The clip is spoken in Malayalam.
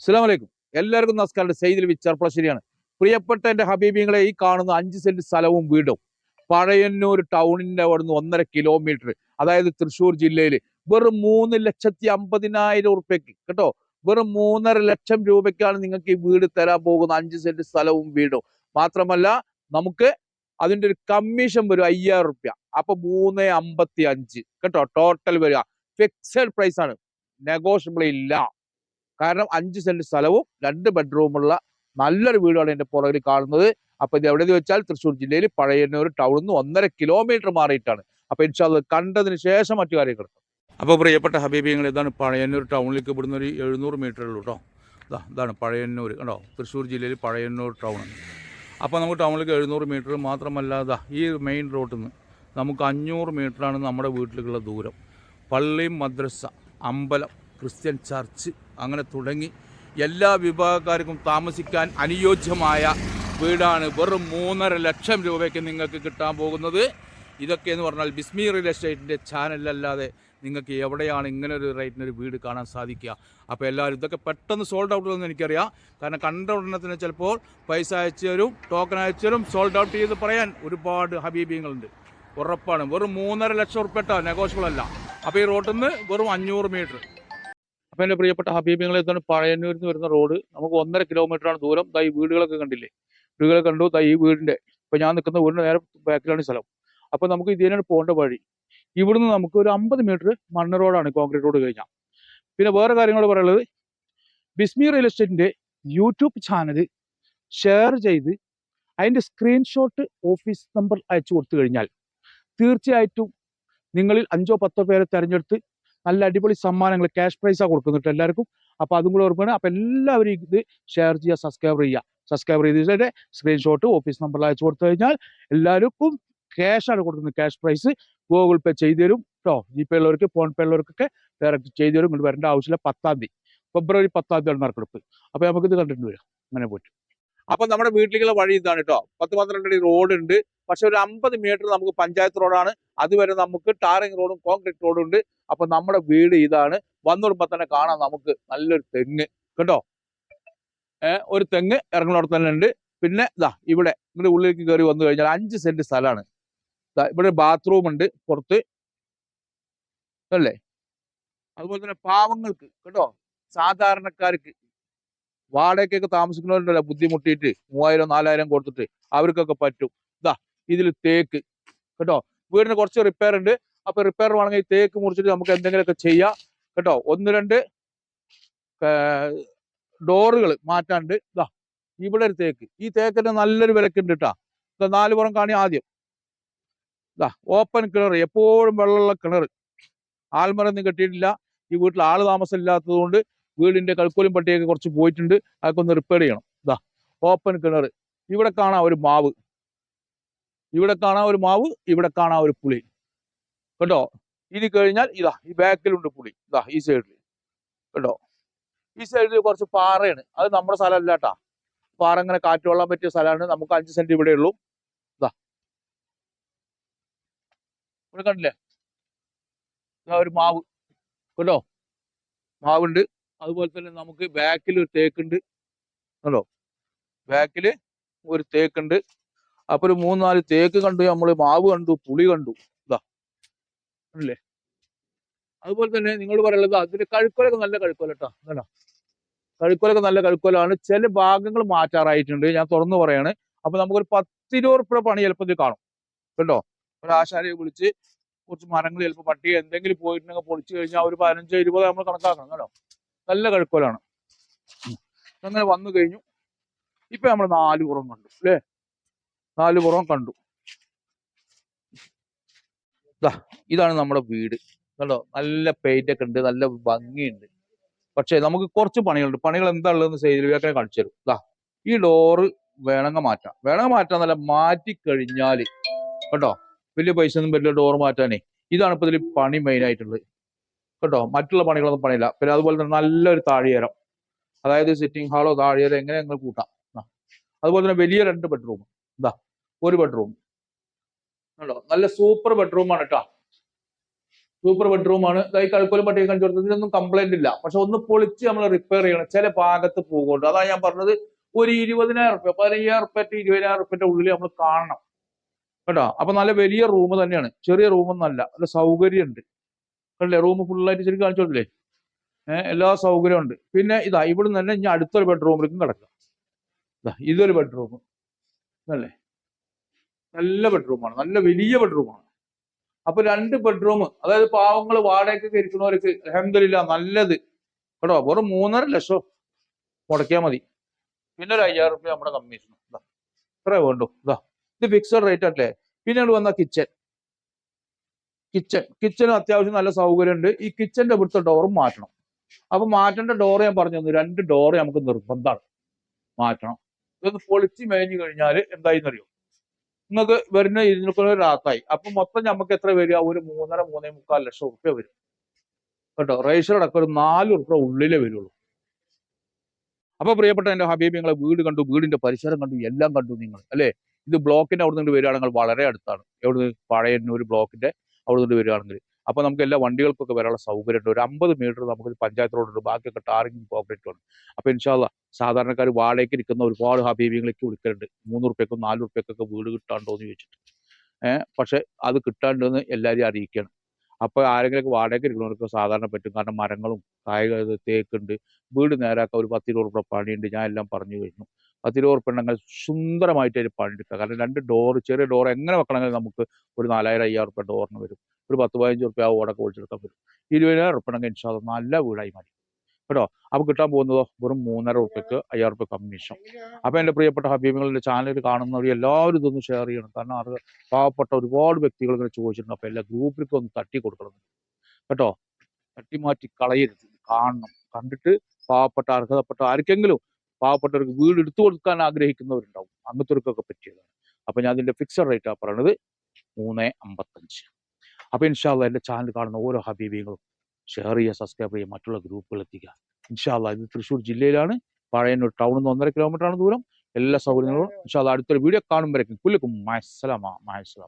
അലൈക്കും എല്ലാവർക്കും നമസ്കാരം. സെയ്തിൽ വിച്ചർപ്പളശ്ശേരിയാണ് പ്രിയപ്പെട്ട എന്റെ ഹബീബിങ്ങളെ ഈ കാണുന്ന അഞ്ച് സെന്റ് സ്ഥലവും വീടും പഴയന്നൂർ ടൗണിന്റെ അവിടെ നിന്ന് ഒന്നര കിലോമീറ്റർ അതായത് തൃശ്ശൂർ ജില്ലയിൽ വെറും മൂന്ന് ലക്ഷത്തി അമ്പതിനായിരം ഉറുപ്പ്യക്ക് കേട്ടോ? വെറും മൂന്നര ലക്ഷം രൂപയ്ക്കാണ് നിങ്ങൾക്ക് ഈ വീട് തരാൻ പോകുന്ന അഞ്ച് സെന്റ് സ്ഥലവും വീടും. മാത്രമല്ല നമുക്ക് അതിന്റെ ഒരു കമ്മീഷൻ വരും അയ്യായിരം റുപ്യ അപ്പൊ മൂന്ന് അമ്പത്തി അഞ്ച് കേട്ടോ? ടോട്ടൽ വരിക. ഫിക്സഡ് പ്രൈസ് ആണ്. നെഗോഷ്യബിൾ ഇല്ല. കാരണം അഞ്ച് സെന്റ് സ്ഥലവും രണ്ട് ബെഡ്റൂമുള്ള നല്ലൊരു വീടാണ് എന്റെ പുറകിൽ കാണുന്നത്. അപ്പൊ ഇത് എവിടെയെന്ന് വെച്ചാൽ തൃശ്ശൂർ ജില്ലയിൽ പഴയന്നൂർ ടൗണിൽ നിന്ന് ഒന്നര കിലോമീറ്റർ മാറിയിട്ടാണ്. അപ്പൊ ഇൻഷാൽ കണ്ടതിന് ശേഷം മറ്റു കാര്യങ്ങൾ അപ്പോൾ പ്രിയപ്പെട്ട ഹബീബിങ്ങൾ ഇതാണ് പഴയന്നൂർ ടൗണിലേക്ക് ഇവിടുന്ന് ഒരു എഴുന്നൂറ് മീറ്റർ ഉള്ളൂ കേട്ടോ ഇതാ ഇതാണ് പഴയന്നൂർ കേട്ടോ തൃശ്ശൂർ ജില്ലയിൽ പഴയന്നൂർ ടൗൺ അപ്പോൾ നമുക്ക് ടൗണിലേക്ക് എഴുന്നൂറ് മീറ്റർ മാത്രമല്ല ഇതാ ഈ മെയിൻ റോഡിൽ നിന്ന് നമുക്ക് അഞ്ഞൂറ് മീറ്ററാണ് നമ്മുടെ വീട്ടിലേക്കുള്ള ദൂരം. പള്ളിയും മദ്രസ അമ്പലം ക്രിസ്ത്യൻ ചർച്ച് അങ്ങനെ തുടങ്ങി എല്ലാ വിഭാഗക്കാർക്കും താമസിക്കാൻ അനുയോജ്യമായ വീടാണ് വെറും മൂന്നര ലക്ഷം രൂപയ്ക്ക് നിങ്ങൾക്ക് കിട്ടാൻ പോകുന്നത്. ഇതൊക്കെ എന്ന് പറഞ്ഞാൽ ബിസ്മി റിയൽ എസ്റ്റേറ്റിന്റെ ചാനലല്ലാതെ നിങ്ങൾക്ക് എവിടെയാണ് ഇങ്ങനെ ഒരു റേറ്റിന് ഒരു വീട് കാണാൻ സാധിക്കുക? അപ്പോൾ എല്ലാവരും ഇതൊക്കെ പെട്ടെന്ന് സോൾഡ് ഔട്ട് എന്ന് എനിക്കറിയാം. കാരണം കണ്ട ഉടനെ തന്നെ ചിലപ്പോൾ പൈസ അയച്ചവരും ടോക്കൺ അയച്ചവരും സോൾഡ് ഔട്ട് ചെയ്ത് പറയാൻ ഒരുപാട് ഹബീബിങ്ങളുണ്ട് ഉറപ്പാണ്. വെറും മൂന്നര ലക്ഷം ഉറുപ്പെട്ടോ നെഗോഷ്യബിൾ അല്ല. അപ്പോൾ ഈ റോട്ടിൽ നിന്ന് വെറും അഞ്ഞൂറ് മീറ്റർ അപ്പോൾ എന്റെ പ്രിയപ്പെട്ട ഹബീബിങ്ങളെ എന്താണ് പഴയന്നൂരിൽ നിന്ന് വരുന്ന റോഡ്. നമുക്ക് ഒന്നര കിലോമീറ്ററാണ് ദൂരം. ദാ ഈ വീടുകളൊക്കെ കണ്ടില്ലേ? വീടുകളെ കണ്ടു. ദാ ഈ വീടിന്റെ. ഇപ്പം ഞാൻ നിൽക്കുന്ന വീടിന്റെ നേരെ ബാക്കിലാണ് സ്ഥലം. അപ്പോൾ നമുക്ക് ഇതിനാണ് പോകേണ്ട വഴി. ഇവിടുന്ന് നമുക്ക് ഒരു അമ്പത് മീറ്റർ മണ്ണ് റോഡാണ് കോൺക്രീറ്റ് റോഡ് കഴിഞ്ഞാൽ പിന്നെ വേറെ കാര്യങ്ങൾ പറയുള്ളത് ബിസ്മി റിയൽ എസ്റ്റേറ്റിന്റെ യൂട്യൂബ് ചാനൽ ഷെയർ ചെയ്ത് അതിന്റെ സ്ക്രീൻഷോട്ട് ഓഫീസ് നമ്പർ അയച്ചു കൊടുത്തു കഴിഞ്ഞാൽ തീർച്ചയായിട്ടും നിങ്ങളിൽ അഞ്ചോ പത്തോ പേരെ തിരഞ്ഞെടുത്ത് നല്ല അടിപൊളി സമ്മാനങ്ങൾ ക്യാഷ് പ്രൈസാണ് കൊടുക്കുന്നുണ്ട് എല്ലാവർക്കും. അപ്പോൾ അതും കൂടെ ഓർമ്മയാണ് അപ്പോൾ എല്ലാവരും ഇത് ഷെയർ ചെയ്യുക സബ്സ്ക്രൈബ് ചെയ്യുക. സബ്സ്ക്രൈബ് ചെയ്തതിന്റെ സ്ക്രീൻഷോട്ട് ഓഫീസ് നമ്പറിൽ അയച്ചു കൊടുത്തു കഴിഞ്ഞാൽ എല്ലാവർക്കും ക്യാഷാണ് കൊടുക്കുന്നത് ക്യാഷ് പ്രൈസ് ഗൂഗിൾ പേ ചെയ്തു തരും കേട്ടോ ജി പേ ഉള്ളവർക്ക് ഫോൺ പേ ഉള്ളവർക്കൊക്കെ ഡയറക്റ്റ് ചെയ്തു തരും. ഇങ്ങോട്ട് വരേണ്ട ആവശ്യമില്ല. പത്താം തീയതി. ഫെബ്രുവരി പത്താം തീയതിയാണ് നറുക്കെടുപ്പ് അപ്പോൾ നമുക്കിത് കണ്ടിട്ട് വരാം. അങ്ങനെ പോയിട്ട്. അപ്പൊ നമ്മുടെ വീട്ടിലേക്കുള്ള വഴി ഇതാണ് കേട്ടോ പത്ത് പന്ത്രണ്ട് അടി റോഡ് ഉണ്ട്. പക്ഷെ ഒരു അമ്പത് മീറ്റർ നമുക്ക് പഞ്ചായത്ത് റോഡാണ് അതുവരെ നമുക്ക് ടാറിംഗ് റോഡും കോൺക്രീറ്റ് റോഡും ഉണ്ട്. അപ്പൊ നമ്മുടെ വീട് ഇതാണ്. വന്നിടുമ്പോ തന്നെ കാണാം നമുക്ക് നല്ലൊരു തെങ്ങ്. കേട്ടോ ഒരു തെങ്ങ് ഇറങ്ങുന്നിടത്ത് തന്നെ ഉണ്ട്. പിന്നെ ഇതാ ഇവിടെ ഇങ്ങോട്ട് ഉള്ളിലേക്ക് കയറി വന്നു കഴിഞ്ഞാൽ അഞ്ച് സെന്റ് സ്ഥലമാണ്. ഇവിടെ ബാത്റൂം ഉണ്ട് പുറത്ത്. അല്ലേ? അതുപോലെ തന്നെ പാവങ്ങൾക്ക് കേട്ടോ സാധാരണക്കാർക്ക് വാടകയ്ക്കൊക്കെ താമസിക്കുന്നവരുണ്ടല്ലോ ബുദ്ധിമുട്ടിയിട്ട് മൂവായിരം നാലായിരം കൊടുത്തിട്ട് അവർക്കൊക്കെ പറ്റും. ഇതാ ഇതിൽ തേക്ക്. കേട്ടോ? വീടിന് കുറച്ച് റിപ്പയർ ഉണ്ട്. അപ്പൊ റിപ്പയർ വേണമെങ്കിൽ തേക്ക് മുറിച്ചിട്ട് നമുക്ക് എന്തെങ്കിലുമൊക്കെ ചെയ്യാം. കേട്ടോ? ഒന്ന് രണ്ട് ഡോറുകൾ മാറ്റാണ്ട് ഇതാ ഇവിടെ ഒരു തേക്ക്. ഈ തേക്കിന് നല്ലൊരു വിലക്കുണ്ട് കേട്ടാ. ഇതാ നാല് പുറം കാണി ആദ്യം. ഇതാ ഓപ്പൺ കിണർ. എപ്പോഴും വെള്ളമുള്ള കിണർ. ആൽമറൊന്നും കെട്ടിയിട്ടില്ല. ഈ വീട്ടിൽ ആൾ താമസം ഇല്ലാത്തത് വീടിന്റെ കൽക്കോലും പട്ടിയൊക്കെ കുറച്ച് പോയിട്ടുണ്ട്. അതൊക്കെ ഒന്ന് റിപ്പയർ ചെയ്യണം. ഇതാ ഓപ്പൺ കിണർ. ഇവിടെ കാണാം ഒരു മാവ്. ഇവിടെ കാണാം ഒരു മാവ് ഇവിടെ കാണാം ഒരു പുളി. കേട്ടോ ഇനി കഴിഞ്ഞാൽ ഇതാ ഈ ബാക്കിലുണ്ട് പുളി. ഇതാ ഈ സൈഡിൽ കേട്ടോ ഈ സൈഡിൽ കുറച്ച് പാറയാണ്. അത് നമ്മുടെ സ്ഥലമല്ല കേട്ടാ. പാറ ഇങ്ങനെ കാറ്റ് കൊള്ളാൻ പറ്റിയ സ്ഥലമാണ്. നമുക്ക് അഞ്ച് സെന്റ് ഇവിടെ ഉള്ളൂ. ഇതാ ഇവിടെ കണ്ടില്ലേ? ഇതാ ഒരു മാവ്. കേട്ടോ മാവുണ്ട്. അതുപോലെ തന്നെ നമുക്ക് ബാക്കിൽ ഒരു തേക്കുണ്ട് കണ്ടോ ബാക്കിൽ ഒരു തേക്കുണ്ട് അപ്പൊ ഒരു മൂന്നാൽ തേക്ക് കണ്ടു നമ്മൾ മാവ് കണ്ടു പുളി കണ്ടു. ഇതാ അല്ലേ അതുപോലെ തന്നെ നിങ്ങൾ പറയുന്നത് അതിന്റെ കഴുക്കോലൊക്കെ നല്ല കഴുക്കോല കേട്ടോ കഴുക്കോലൊക്കെ നല്ല കഴുക്കോലാണ്. ചില ഭാഗങ്ങൾ മാറ്റാറായിട്ടുണ്ട്. ഞാൻ തുറന്നു പറയാണ്. അപ്പൊ നമുക്കൊരു പത്തിരുപത് റുപ്യ പണി ചിലപ്പോൾ ഇത് കാണും. കേട്ടോ ഒരു ആശാരിയെ വിളിച്ച് കുറച്ച് മരങ്ങൾ ചിലപ്പോൾ പട്ടി എന്തെങ്കിലും പോയിട്ടുണ്ടെങ്കിൽ പൊളിച്ചു കഴിഞ്ഞാൽ ഒരു പതിനഞ്ച് ഇരുപത് നമ്മൾ കണക്കാക്കണം. കേട്ടോ നല്ല കഴുക്കോലാണ്. അങ്ങനെ വന്നു കഴിഞ്ഞു. ഇപ്പൊ നമ്മൾ നാല് പുറം കണ്ടു അല്ലേ? നാല് പുറം കണ്ടു. ഇതാണ് നമ്മുടെ വീട്. കണ്ടോ? നല്ല പെയിന്റ് ഒക്കെ ഉണ്ട് നല്ല ഭംഗിയുണ്ട്. പക്ഷേ നമുക്ക് കുറച്ച് പണികളുണ്ട്. പണികൾ എന്താ ഉള്ളതെന്ന് സൈഡിലേക്ക് കാണിച്ചു തരും. ദാ ഈ ഡോറ് വേണമെങ്കിൽ മാറ്റാം. വേണമെങ്കിൽ മാറ്റാൻ നല്ല മാറ്റി കഴിഞ്ഞാൽ കേട്ടോ വലിയ പൈസ ഒന്നും വരില്ല ഡോർ മാറ്റാനേ. ഇതാണ് ഇപ്പൊ ഇതിൽ പണി മെയിൻ ആയിട്ടുള്ളത്. കേട്ടോ? മറ്റുള്ള പണികളൊന്നും പണിയില്ല. പിന്നെ അതുപോലെ തന്നെ നല്ലൊരു താഴെയരം അതായത് സിറ്റിംഗ് ഹാളോ താഴെയരം എങ്ങനെ നിങ്ങൾ കൂട്ടാം. അതുപോലെ തന്നെ വലിയ രണ്ട് ബെഡ്റൂം എന്താ ഒരു ബെഡ്റൂം കണ്ടോ? നല്ല സൂപ്പർ ബെഡ്റൂമാണ് കേട്ടോ സൂപ്പർ ബെഡ്റൂം ആണ്. ഇതാ ഈ കഴുക്കോലും പട്ടിക കാണിച്ചു കൊടുത്തത് ഇതിനൊന്നും കംപ്ലൈന്റ് ഇല്ല. പക്ഷെ ഒന്ന് പൊളിച്ച് നമ്മൾ റിപ്പയർ ചെയ്യണം. ചില ഭാഗത്ത് പോകുന്നുണ്ട്. അതാ ഞാൻ പറഞ്ഞത് ഒരു ഇരുപതിനായിരം റുപ്യ പതിനയ്യായിരം റുപ്യ ഇരുപതിനായിരം റുപ്യന്റെ ഉള്ളിൽ നമ്മൾ കാണണം. കേട്ടോ? അപ്പൊ നല്ല വലിയ റൂം തന്നെയാണ്. ചെറിയ റൂമൊന്നല്ല നല്ല സൗകര്യമുണ്ട്. കണ്ടില്ലേ? റൂം ഫുള്ളായിട്ട് ശരിക്കും കാണിച്ചു കൊടുത്തില്ലേ എല്ലാ സൗകര്യവും ഉണ്ട്. പിന്നെ ഇതാ ഇവിടെ തന്നെ ഞാൻ അടുത്തൊരു ബെഡ്റൂമിലേക്കും കിടക്കാം. ഇതാ ഇതൊരു ബെഡ്റൂം അല്ലേ നല്ല ബെഡ്റൂമാണ് നല്ല വലിയ ബെഡ്റൂമാണ് അപ്പൊ രണ്ട് ബെഡ്റൂം അതായത് പാവങ്ങൾ വാടകയ്ക്ക് ഇരിക്കുന്നവർക്ക് അഹമ്മദില്ല നല്ലത്. കേട്ടോ വെറും മൂന്നര ലക്ഷം മുടക്കിയാൽ മതി. പിന്നെ ഒരു അയ്യായിരം റുപ്യ നമ്മുടെ കമ്മീഷൻ ഇതാ ഇത്രേ വേണ്ടു. ഇതാ ഇത് ഫിക്സഡ് റേറ്റ് അല്ലേ? പിന്നെ വന്ന കിച്ചൺ കിച്ചൺ കിച്ചണും അത്യാവശ്യം നല്ല സൗകര്യമുണ്ട്. ഈ കിച്ചന്റെ ഇവിടുത്തെ ഡോറും മാറ്റണം. അപ്പൊ മാറ്റേണ്ട ഡോർ ഞാൻ പറഞ്ഞു തന്നു. രണ്ട് ഡോർ നമുക്ക് നിർബന്ധമാണ്. മാറ്റണം. ഇതൊന്ന് പൊളിച്ച് മേഞ്ഞു കഴിഞ്ഞാൽ എന്തായിന്നറിയോ? നിങ്ങൾക്ക് വരുന്ന ഇരുന്നൂറ് രാത്തായി അപ്പൊ മൊത്തം നമുക്ക് എത്ര വരിക ഒരു മൂന്നര മൂന്നേ മുക്കാൽ ലക്ഷം ഉറുപ്പ്യ വരും. കേട്ടോ? റേഷൻ അടക്കം ഒരു നാല് ഉറുപ്പ്യ ഉള്ളിലേ വരുള്ളൂ. അപ്പൊ പ്രിയപ്പെട്ട എന്റെ ഹബീബ് നിങ്ങളെ വീട് കണ്ടു വീടിന്റെ പരിസരം കണ്ടു എല്ലാം കണ്ടു നിങ്ങൾ. അല്ലേ? ഇത് ബ്ലോക്കിന്റെ അവിടെ നിന്ന് വരികയാണെങ്കിൽ വളരെ അടുത്താണ്. എവിടുന്ന്? പഴയന്നൂർ ബ്ലോക്കിന്റെ അവിടെ നിന്ന് വരികയാണെങ്കിൽ. അപ്പൊ നമുക്ക് എല്ലാ വണ്ടികൾക്കൊക്കെ വരാനുള്ള സൗകര്യമുണ്ട്. ഒരു അമ്പത് മീറ്റർ നമുക്ക് പഞ്ചായത്ത് റോഡുണ്ട് ബാക്കിയൊക്കെ ടാറിങ്ങും കോൺക്രീറ്റും ആണ്. അപ്പൊ ഇൻഷാല്ല സാധാരണക്കാർ വാടകയ്ക്ക് ഇരിക്കുന്ന ഒരുപാട് ഹബീബികളേക്ക് വിളിക്കലുണ്ട്. മൂന്ന് റുപ്യക്കും നാല് റുപ്യക്കൊക്കെ വീട് കിട്ടാണ്ടോ എന്ന് ചോദിച്ചിട്ട്. ഏഹ് പക്ഷെ അത് കിട്ടാണ്ടെന്ന് എല്ലാവരെയും അറിയിക്കണം. അപ്പോൾ ആരെങ്കിലും വാടകയ്ക്ക് ഇരിക്കുന്നവർക്ക് സാധാരണ പറ്റും. കാരണം മരങ്ങളും കായിക തേക്കുണ്ട്. വീട് നേരാക്കാൻ ഒരു പത്തിരുപത് റുപ്യ പണിയുണ്ട്. ഞാൻ എല്ലാം പറഞ്ഞു കഴിഞ്ഞു. പത്തിരുപത് തിരുവോർ പെണ്ണങ്ങൾ സുന്ദരമായിട്ട് അതിന് പണിയെടുക്കുക. കാരണം രണ്ട് ഡോർ ചെറിയ ഡോർ എങ്ങനെ വെക്കണമെങ്കിൽ നമുക്ക് ഒരു നാലായിരം അയ്യായിരം റുപ്യ ഡോറിന് വരും. ഒരു പത്ത് പതിനഞ്ച് റുപ്യ ആ ഓടൊക്കെ ഒഴിച്ചെടുക്കാൻ വരും. ഇരുപതിനായിരം റുപ്യ ഇൻഷാ അത് നല്ല വീടായി മാറി. കേട്ടോ? അപ്പം കിട്ടാൻ പോകുന്നതോ വെറും മൂന്നര റുപ്യക്ക് അയ്യായിരം റുപ്യ കമ്മീഷൻ അപ്പോൾ എന്റെ പ്രിയപ്പെട്ട ഹബീബികളുടെ ചാനൽ കാണുന്നവർ എല്ലാവരും ഇതൊന്ന് ഷെയർ ചെയ്യണം. കാരണം അത് പാവപ്പെട്ട ഒരുപാട് വ്യക്തികൾ ഇങ്ങനെ ചോദിച്ചിട്ടുണ്ട്. അപ്പോൾ എല്ലാ ഗ്രൂപ്പിലേക്ക് ഒന്ന് തട്ടി കൊടുക്കണം കേട്ടോ? തട്ടിമാറ്റി കളയരുത്. കാണണം. കണ്ടിട്ട് പാവപ്പെട്ട അർഹതപ്പെട്ട ആർക്കെങ്കിലും പാവപ്പെട്ടവർക്ക് വീട് എടുത്തു കൊടുക്കാൻ ആഗ്രഹിക്കുന്നവരുണ്ടാവും. അങ്ങനത്തെവർക്കൊക്കെ പറ്റിയതാണ്. അപ്പൊ ഞാൻ അതിന്റെ ഫിക്സഡ് റേറ്റ് ആ പറയണത് മൂന്ന് അമ്പത്തഞ്ച്. അപ്പൊ ഇൻഷാല്ല എന്റെ ചാനൽ കാണുന്ന ഓരോ ഹബീബികളും ഷെയർ ചെയ്യുക സബ്സ്ക്രൈബ് ചെയ്യുക മറ്റുള്ള ഗ്രൂപ്പുകൾ എത്തിക്കുക. ഇൻഷാല്ല ഇത് തൃശ്ശൂർ ജില്ലയിലാണ്. പഴയന്നൂർ ടൗണിൽ നിന്ന് ഒന്നര കിലോമീറ്റർ ആണ് ദൂരം. എല്ലാ സൗകര്യങ്ങളും ഇൻഷാല്ല അടുത്തൊരു വീഡിയോ കാണുമ്പോഴേക്കും പുല്ലിക്കും. മഹസ്സലാമ മയസ്സലാം